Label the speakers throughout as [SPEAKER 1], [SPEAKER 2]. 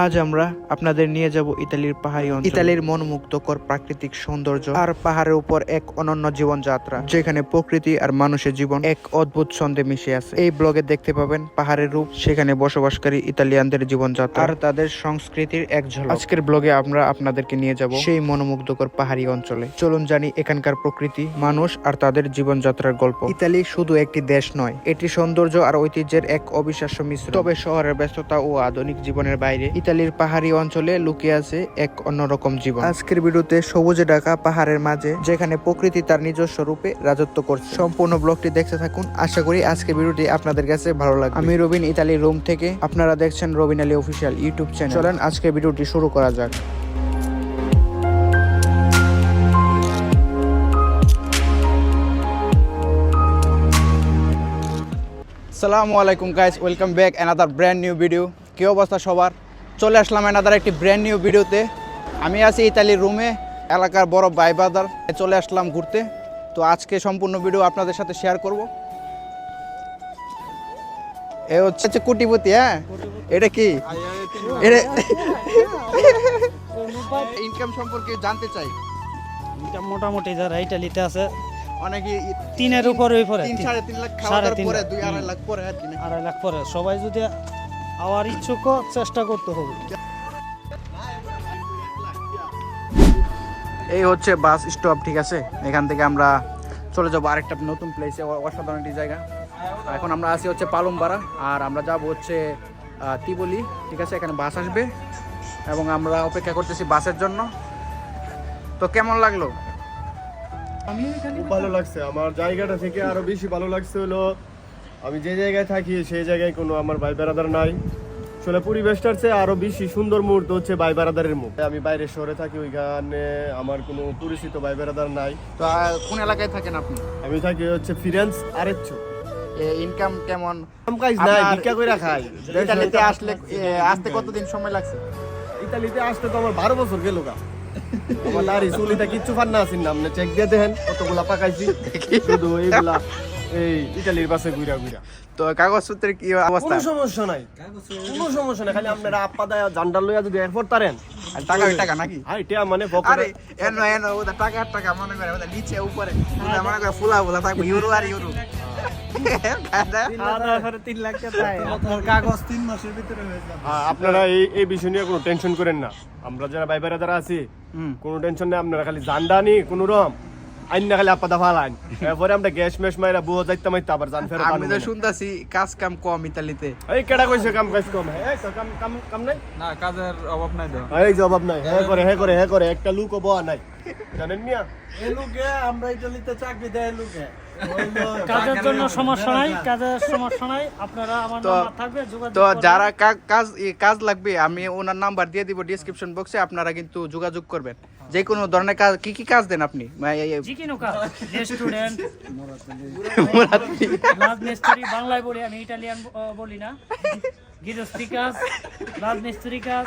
[SPEAKER 1] আজ আমরা আপনাদের নিয়ে যাব ইতালির পাহাড়ি অঞ্চল। ইতালির মনোমুগ্ধকর প্রাকৃতিক সৌন্দর্য আর পাহাড়ের উপর এক অনন্য জীবনযাত্রা যেখানে প্রকৃতি আর মানুষের জীবন এক অদ্ভুত ছন্দে মিশে আছে। এই ব্লগে দেখতে পাবেন পাহাড়ের রূপ সেখানে বসবাসকারী ইতালিয়ানদের জীবনযাত্রা আর তাদের সংস্কৃতির এক ঝলক। আজকের ব্লগে আমরা আপনাদেরকে নিয়ে যাব সেই মনোমুগ্ধকর পাহাড়ি অঞ্চলে। চলুন জানি এখানকার প্রকৃতি মানুষ আর তাদের জীবনযাত্রার গল্প। ইতালি শুধু একটি দেশ নয় এটি সৌন্দর্য আর ঐতিহ্যের এক অবিশ্বাস্য মিশ্র তবে শহরের ব্যস্ততা ও আধুনিক জীবনের বাইরে ইতালির পাহাড়ি অঞ্চলে লুকিয়ে আছে এক অন্যরকম জীবন। আজকের ভিডিওতে সবুজে ঢাকা পাহাড়ের মাঝে যেখানে প্রকৃতি তার নিজস্ব রূপে রাজত্ব করছে। সম্পূর্ণ ব্লগটি দেখতে থাকুন। আশা করি আজকের ভিডিওটি আপনাদের কাছে ভালো লাগবে। আমি রবিন ইতালির রুম থেকে। আপনারা দেখছেন Robin Ali official YouTube channel. চলেন আজকের ভিডিওটি শুরু করা যাক। সালামু আলাইকুম guys welcome back another brand new video কী অবস্থা সবার? চলে আসলাম অ্যানাদার একটি ব্র্যান্ড নিউ ভিডিওতে আমি আছি ইতালির রুমে এলাকার বড় বাই বাজার চলে আসলাম ঘুরতে। তো আজকে সম্পূর্ণ ভিডিও আপনাদের সাথে শেয়ার করব। এ হচ্ছে হচ্ছে কুটিপতি হ্যাঁ? এটা কি? এটা ইনকাম সম্পর্কে জানতে চাই।
[SPEAKER 2] এটা মোটামুটি যারা ইটালিতে আছে
[SPEAKER 1] অনেকে
[SPEAKER 2] তিনের উপরে
[SPEAKER 1] সাড়ে তিন লাখ
[SPEAKER 2] তিন
[SPEAKER 1] পরে
[SPEAKER 2] লাখ,
[SPEAKER 1] দুই আড়াই লাখ পরে?
[SPEAKER 2] আড়াই লাখ পরে। সবাই যদি আওয়ার ইচ্ছুক চেষ্টা করতে হবে।
[SPEAKER 1] এই হচ্ছে বাস স্টপ ঠিক আছে? এখান থেকে আমরা চলে যাব আরেকটা নতুন প্লেসে অসাধারণ একটি জায়গা। আর এখন আমরা আছি হচ্ছে পালুমপাড়া আর আমরা যাব হচ্ছে তিবলি ঠিক আছে? এখানে বাস আসবে এবং আমরা অপেক্ষা করতেছি বাসের জন্য। তো কেমন লাগল?
[SPEAKER 3] ভালো লাগছে। আমার জায়গাটা থেকে আরও বেশি ভালো লাগছে হলো আমি যে জায়গায় থাকি সেই জায়গায় কোনো আমার ভাই বেড়াদার নাই। আসলে পরিবেশটার চেয়ে আরও বেশি সুন্দর মুহূর্ত হচ্ছে ভাই বেড়াদারের মুখ। আমি বাইরের শহরে থাকি ওইখানে আমার কোনো পরিচিত ভাই বেড়াদার নাই।
[SPEAKER 1] তো আহ, কোন এলাকায় থাকেন আপনি?
[SPEAKER 3] আমি থাকি হচ্ছে ফিরেন্স আরেচ্ছু।
[SPEAKER 1] ইনকাম কেমন?
[SPEAKER 3] কাম কাজ নাই
[SPEAKER 1] আপনার
[SPEAKER 3] ভিক্ষা করে খাই।
[SPEAKER 1] ইতালিতে আসলে এ, আসতে কতদিন সময় লাগছে?
[SPEAKER 3] ইতালিতে আসতে তো আমার বারো বছর গেল গা। আমার দাড়ি চুলিটা কিচ্ছু ফান না আছেন না আপনি চেক দিয়ে দেখেন কতগুলা পাকাইছি। শুধু এইগুলা এই ইটালির বাসে ঘুরা ঘুরা।
[SPEAKER 1] তো কাগজপত্রের কি অবস্থা?
[SPEAKER 3] কোনো সমস্যা নাই। কোনো সমস্যা নাই খালি আপনারা আপা দায় জান্ডার লইয়া যদি এয়ারপোর্ট তারেন।
[SPEAKER 1] আর টাকা টাকা নাকি?
[SPEAKER 3] হ্যাঁ এটা মানে
[SPEAKER 1] আরে এন এন ওটা টাকা টাকা মনে করে ওটা নিচে উপরে। মনে করে ফুলা ফুলা থাকবে ইউরো আর ইউরো।
[SPEAKER 3] আপনারা এই এই বিষয় নিয়ে কোনো টেনশন করেন না। আমরা যারা ভাই ভাইরা যারা আছি কোনো টেনশন নেই আপনারা খালি নি কোনো রকম। আইন না খালি আপা দা ফালাইন এরপরে আমরা গ্যাস মেশ মাইরা বুয়া যাইতে মাইতে আবার জান ফেরত
[SPEAKER 1] আমি তো শুনতাছি কাজ কাম কম ইতালিতে।
[SPEAKER 3] এই কেডা কইছে কাম কাজ কম? এই কাম কাম কাম নাই?
[SPEAKER 4] না কাজের অভাব নাই তো।
[SPEAKER 3] এই জবাব নাই। হ্যাঁ করে হ্যাঁ করে হ্যাঁ করে একটা লুকও বয়া নাই। জানেন মিয়া?
[SPEAKER 2] কাজের জন্য সমস্যা নাই কাজের সমস্যা নাই। আপনারা আমার নাম্বার থাকবে যোগাযোগ
[SPEAKER 1] তো যারা কাজ কাজ লাগবে আমি ওনার নাম্বার দিয়ে দিব ডেসক্রিপশন বক্সে আপনারা কিন্তু যোগাযোগ করবেন। যে কোনো ধরনের কাজ কি কি কাজ দেন আপনি?
[SPEAKER 2] কিনো কাজ রেস্টুরেন্ট বাংলায় বলি আমি ইটালিয়ান বলি না। গৃহস্থী কাজ রাজমিস্ত্রি কাজ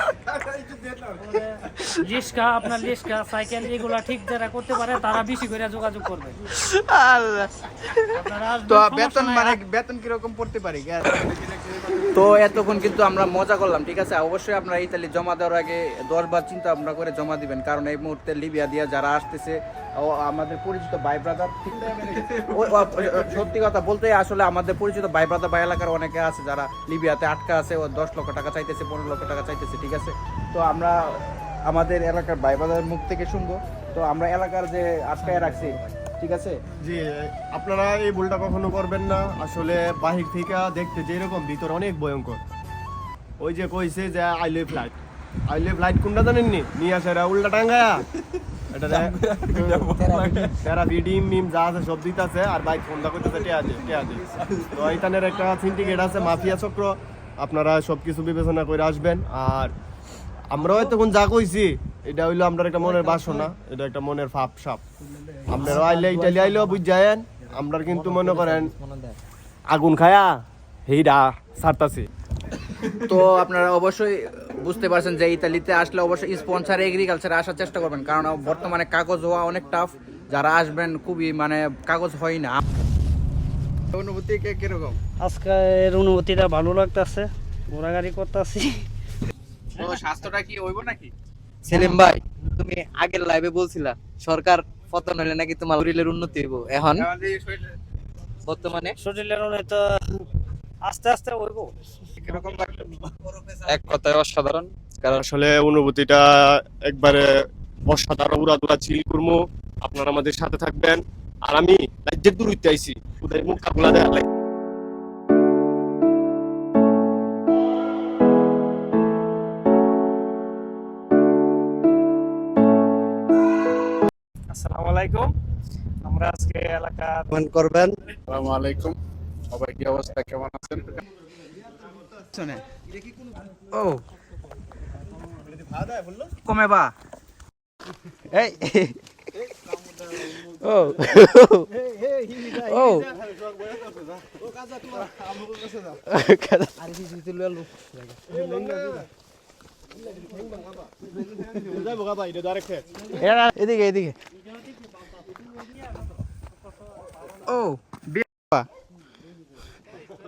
[SPEAKER 2] রিক্সা আপনার রিক্সা সাইকেল এগুলা ঠিক যারা করতে পারে তারা বেশি করে যোগাযোগ করবে। আপনারা
[SPEAKER 1] তো বেতন। মানে বেতন কীরকম পড়তে পারি তো এতক্ষণ কিন্তু আমরা মজা করলাম ঠিক আছে অবশ্যই আপনারা ইতালি জমা দেওয়ার আগে দশ বার চিন্তা ভাবনা করে জমা দিবেন কারণ এই মুহূর্তে লিবিয়া দিয়া যারা আসতেছে ও আমাদের পরিচিত ভাই ব্রাদার সত্যি কথা বলতে আসলে আমাদের পরিচিত ভাই ব্রাদার ভাই এলাকার অনেকে আছে যারা লিবিয়াতে আটকা আছে, ও দশ লক্ষ টাকা চাইতেছে, পনেরো লক্ষ টাকা চাইতেছে, ঠিক আছে? তো আমরা আমাদের এলাকার ভাই ব্রাদারের মুখ থেকে শুনব। তো আমরা এলাকার যে আটকায় রাখছি, ঠিক আছে?
[SPEAKER 3] জি, আপনারা এই ভুলটা কখনো করবেন না। আসলে বাহির থেকে দেখতে যেরকম, ভিতর অনেক ভয়ঙ্কর। ওই যে কইছে যে আইলে ফ্লাইট আইলে ফ্লাইট কোনটা জানেন নি নিয়ে আসে এরা উল্টা টাঙ্গায়া। এটা থেরাপি আপনারা সব কিছু বিবেচনা করে আসবেন। আর আমরাও তখন যা কইছি, এটা হইল আমরা একটা মনের বাসনা, এটা একটা মনের ফাপ সাপ। আপনারা আইলে ইটালি আইলেও বুঝ যায়েন আমরা কিন্তু মনে করেন, আগুন খায়া, হেইডা, সারতাছি।
[SPEAKER 1] তো আপনারা অবশ্যই বুঝতে পারছেন যে ইতালিতে আসলে অবশ্যই স্পন্সার এগ্রিকালচারে আসার চেষ্টা করবেন। কারণ বর্তমানে কাগজ হওয়া অনেক টাফ যারা আসবেন খুবই মানে কাগজ হয় না। অনুভূতি কে- কীরকম?
[SPEAKER 2] আজকের অনুভূতিটা ভালো লাগতেছে ঘোরাঘুরি করতেছি।
[SPEAKER 5] তো স্বাস্থ্যটা কি হইব নাকি?
[SPEAKER 6] সেলিম ভাই তুমি আগের লাইভে বলছিলা সরকার পতন হলে নাকি তোমার শরীরের উন্নতি হইব। এখন?
[SPEAKER 5] এই শরীরে
[SPEAKER 6] বর্তমানে?
[SPEAKER 2] শরীরের তো আস্তে আস্তে হইব।
[SPEAKER 5] কীরকম?
[SPEAKER 4] এক কথায় অসাধারণ। কারণ
[SPEAKER 3] আসলে অনুভূতিটা একবারে অসাধারণ। উড়াদুরা চিল করব আপনারা আমাদের সাথে থাকবেন। আর আমি রাজ্যের দূর হইতে আইছি। ওদের মুখ কাকুলা দেয়া লাগে
[SPEAKER 2] আসসালামু আলাইকুম। আমরা আজকে এলাকা
[SPEAKER 3] করবেন।
[SPEAKER 5] আসসালামু আলাইকুম। সবাই কি অবস্থা? কেমন আছেন?
[SPEAKER 1] ও। কমে বা। এই। ও। ও। এদিকে এদিকে। ও বিয়ে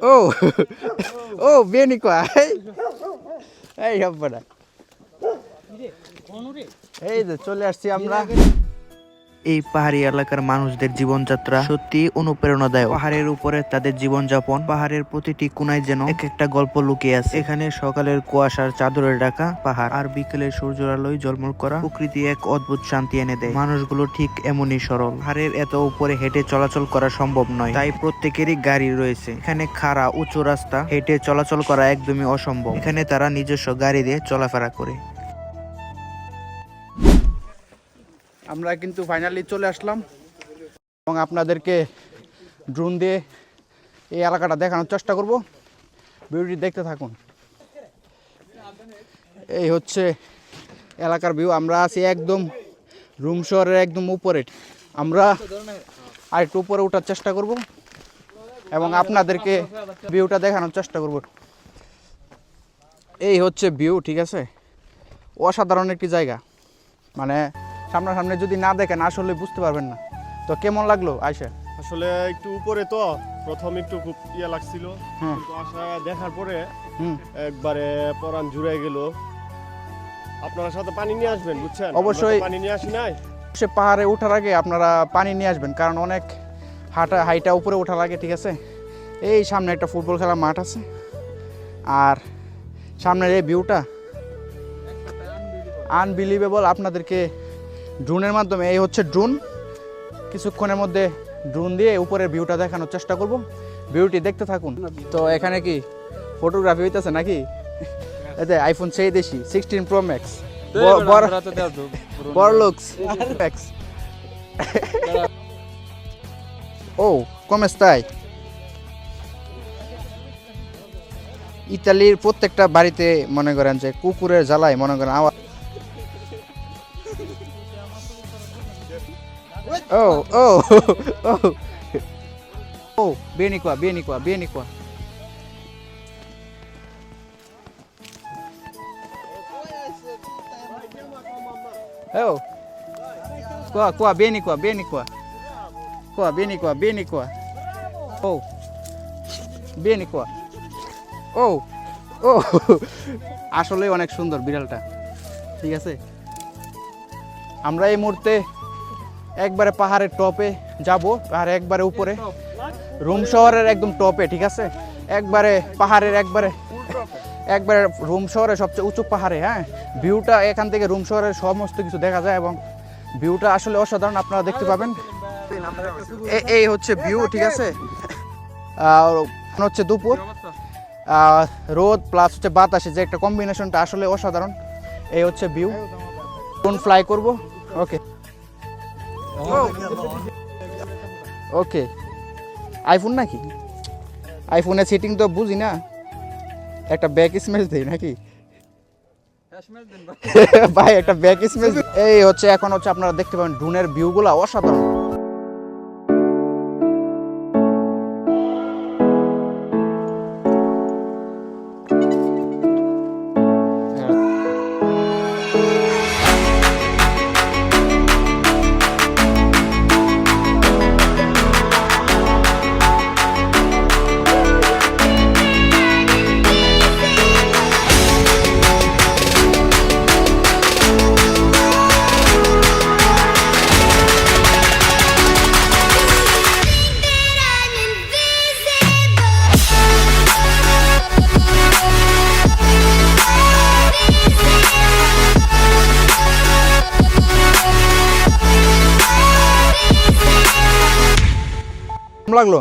[SPEAKER 1] ও ও বিয়ে নি কোয়া এই হব্বটা এই যে চলে আসছি আমরা এই পাহাড়ি এলাকার মানুষদের জীবনযাত্রা সত্যি অনুপ্রেরণাদায়ক। পাহাড়ের উপরে তাদের জীবনযাপন, পাহাড়ের প্রতিটি কোনায় যেন এক একটা গল্প লুকিয়ে আছে। এখানে সকালের কুয়াশার চাদরে ঢাকা পাহাড় আর বিকেলের সূর্যের আলোয় জলমল করা প্রকৃতি এক অদ্ভুত শান্তি এনে দেয়। মানুষগুলো ঠিক এমনই সরল। পাহাড়ের এত উপরে হেঁটে চলাচল করা সম্ভব নয়, তাই প্রত্যেকেরই গাড়ি রয়েছে। এখানে খাড়া, উঁচু রাস্তা, হেঁটে চলাচল করা একদমই অসম্ভব। এখানে তারা নিজস্ব গাড়ি দিয়ে চলাফেরা করে। আমরা কিন্তু ফাইনালি চলে আসলাম এবং আপনাদেরকে ড্রোন দিয়ে এই এলাকাটা দেখানোর চেষ্টা করব। ভিউটি দেখতে থাকুন। এই হচ্ছে এলাকার ভিউ আমরা আছি একদম রুম শহরের একদম উপরে। আমরা আর একটু উপরে ওঠার চেষ্টা করব এবং আপনাদেরকে ভিউটা দেখানোর চেষ্টা করব। এই হচ্ছে ভিউ ঠিক আছে? অসাধারণ একটি জায়গা। মানে সামনাসামনি যদি না দেখেন আসলে বুঝতে পারবেন না। তো কেমন লাগল আয়সা
[SPEAKER 3] আসলে একটু উপরে তো প্রথম একটু খুব ইয়ে লাগছিল। কিন্তু আসা দেখার পরে একবারে পরান জুড়ে গেল। আপনারা সাথে পানি নিয়ে আসবেন বুঝছেন?
[SPEAKER 1] অবশ্যই।
[SPEAKER 3] পানি নিয়ে আসি নাই।
[SPEAKER 1] সে পাহাড়ে ওঠার আগে আপনারা পানি নিয়ে আসবেন কারণ অনেক হাঁটা হাইটা উপরে ওঠা লাগে ঠিক আছে? এই সামনে একটা ফুটবল খেলার মাঠ আছে। আর সামনের এই ভিউটা আনবিলিভেবল আপনাদেরকে ড্রোনের মাধ্যমে এই হচ্ছে ড্রোন। কিছুক্ষণের মধ্যে ড্রোন দিয়ে উপরের ভিউটা দেখানোর চেষ্টা করব। ভিউটি দেখতে থাকুন। তো এখানে কি ফটোগ্রাফি হইতেছে নাকি? এতে আইফোন সেই দেশি সিক্সটিন প্রো ম্যাক্স ম্যাক্স ও কমেস তাই। ইতালির প্রত্যেকটা বাড়িতে মনে করেন যে কুকুরের জ্বালায় মনে করেন আওয়াজ ও ও ও ও vieni qua vieni qua vieni qua Oh. Qua, qua, vieni qua, vieni qua. Qua, vieni qua, vieni qua. Oh. Vieni qua. Oh. Oh. আসলে অনেক সুন্দর বিড়ালটা ঠিক আছে আমরা এই মুহূর্তে একবারে পাহাড়ের টপে যাব, আর একবারে উপরে। রুম শহরের একদম টপে, ঠিক আছে? একবারে পাহাড়ের একবারে একবারে রুম শহরের সবচেয়ে উঁচু পাহাড়ে হ্যাঁ? ভিউটা এখান থেকে রুম শহরের সমস্ত কিছু দেখা যায় এবং ভিউটা আসলে অসাধারণ, আপনারা দেখতে পাবেন। এই হচ্ছে ভিউ, ঠিক আছে? হচ্ছে দুপুর। রোদ প্লাস হচ্ছে বাতাসে, যে একটা কম্বিনেশনটা আসলে অসাধারণ। এই হচ্ছে ভিউ। ড্রোন ফ্লাই করব? ওকে ওকে আইফোন নাকি? আইফোনের সিটিং তো বুঝি না। একটা ব্যাক স্মেল দেই নাকি? ভাই, একটা ব্যাক স্মেল এই হচ্ছে, এখন হচ্ছে আপনারা দেখতে পাবেন ড্রোনের ভিউগুলো অসাধারণ। লাগল?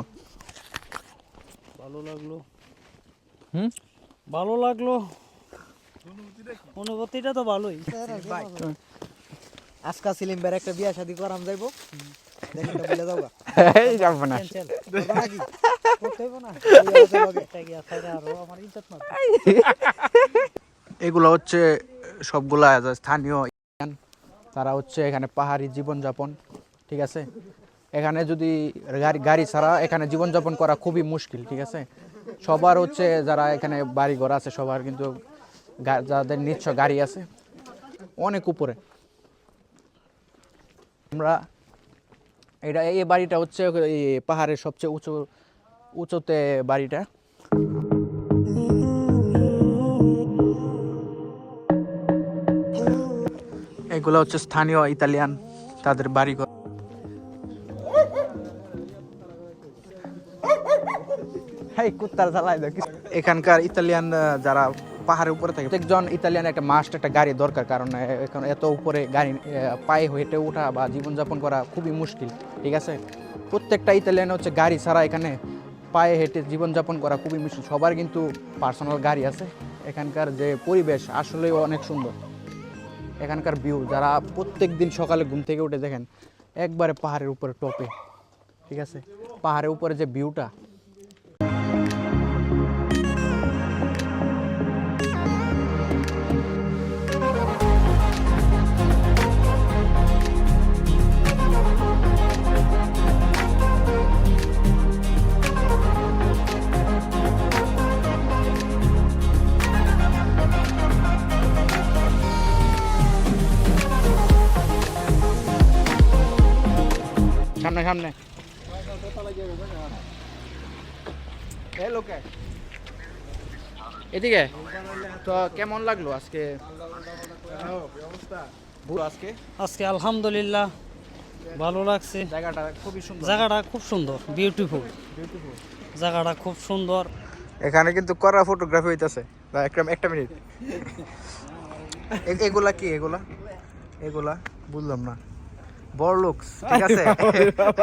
[SPEAKER 2] ভালো লাগল।
[SPEAKER 1] হুম?
[SPEAKER 2] ভালো লাগল। অনুভূতিটা তো ভালোই।
[SPEAKER 7] আজকা সিলিম বের একটা বিয়া শাদি করাম যাইবো। বলে
[SPEAKER 1] এই যাব না। এগুলো হচ্ছে সবগুলা স্থানীয় তারা হচ্ছে এখানে পাহাড়ি জীবনযাপন ঠিক আছে? এখানে যদি গাড়ি গাড়ি ছাড়া এখানে জীবনযাপন করা খুবই মুশকিল, ঠিক আছে? সবার হচ্ছে যারা এখানে বাড়ি ঘর আছে, সবার কিন্তু যাদের নিচ্ছ গাড়ি আছে, অনেক উপরে। আমরা এটা এই বাড়িটা হচ্ছে এই পাহাড়ের সবচেয়ে উঁচু উঁচুতে বাড়িটা। এগুলো হচ্ছে স্থানীয় ইতালিয়ান তাদের বাড়িঘর। এই কুত্তার এখানকার ইতালিয়ান যারা পাহাড়ের উপরে থাকে প্রত্যেকজন ইতালিয়ান একটা মাস্ট একটা গাড়ি দরকার, কারণ এখন এত উপরে গাড়ি পায়ে হেঁটে ওঠা বা জীবনযাপন করা খুবই মুশকিল, ঠিক আছে? প্রত্যেকটা ইতালিয়ান হচ্ছে গাড়ি ছাড়া এখানে পায়ে হেঁটে জীবনযাপন করা খুবই মুশকিল। সবার কিন্তু পার্সোনাল গাড়ি আছে। এখানকার যে পরিবেশ আসলেই অনেক সুন্দর। এখানকার ভিউ যারা প্রত্যেক দিন সকালে ঘুম থেকে উঠে দেখেন, একবারে পাহাড়ের উপরে টপে, ঠিক আছে? পাহাড়ের উপরে যে ভিউটা সামনে। এদিকে? তো কেমন লাগল আজকে? আজকে?
[SPEAKER 2] আজকে আলহামদুলিল্লাহ ভালো লাগছে।
[SPEAKER 1] জায়গাটা খুবই সুন্দর।
[SPEAKER 2] জায়গাটা খুব সুন্দর বিউটিফুল জায়গাটা খুব সুন্দর।
[SPEAKER 1] এখানে কিন্তু করা ফটোগ্রাফি হইতাছে। একটা একটা মিনিট। এগুলা কি এগুলা? এগুলা? বুঝলাম না। বড়লুকস ঠিক আছে?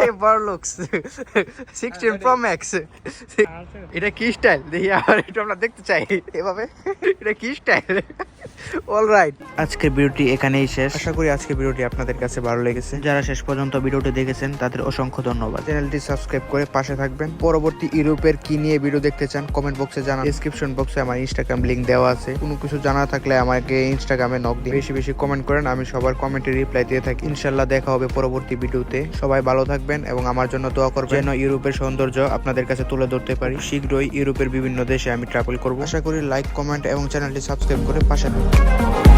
[SPEAKER 1] এই বড়লুকস সিক্সটিন প্রো ম্যাক্স এটা কি স্টাইল? দেখি আর এটা আমরা দেখতে চাই এভাবে। এটা কি স্টাইল? অল রাইট আজকের ভিডিওটি এখানেই শেষ। আশা করি আজকের ভিডিওটি আপনাদের কাছে ভালো লেগেছে। যারা শেষ পর্যন্ত ভিডিওটি দেখেছেন তাদের অসংখ্য ধন্যবাদ। চ্যানেলটি সাবস্ক্রাইব করে পাশে থাকবেন। পরবর্তী ইউরোপের কি নিয়ে ভিডিও দেখতে চান কমেন্ট বক্সে জানান। ডিসক্রিপশন বক্সে আমার ইনস্টাগ্রাম লিংক দেওয়া আছে। কোনো কিছু জানা থাকলে আমাকে ইনস্টাগ্রামে নক দিন। বেশি বেশি কমেন্ট করেন আমি সবার কমেন্টে রিপ্লাই দিয়ে থাকি। ইনশাল্লাহ দেখা হবে পরবর্তী ভিডিওতে। সবাই ভালো থাকবেন এবং আমার জন্য দোয়া করবেন। যেন ইউরোপের সৌন্দর্য আপনাদের কাছে তুলে ধরতে পারি। শীঘ্রই ইউরোপের বিভিন্ন দেশে আমি ট্রাভেল করব। আশা করি লাইক কমেন্ট এবং চ্যানেলটি সাবস্ক্রাইব করে পাশে থাকবেন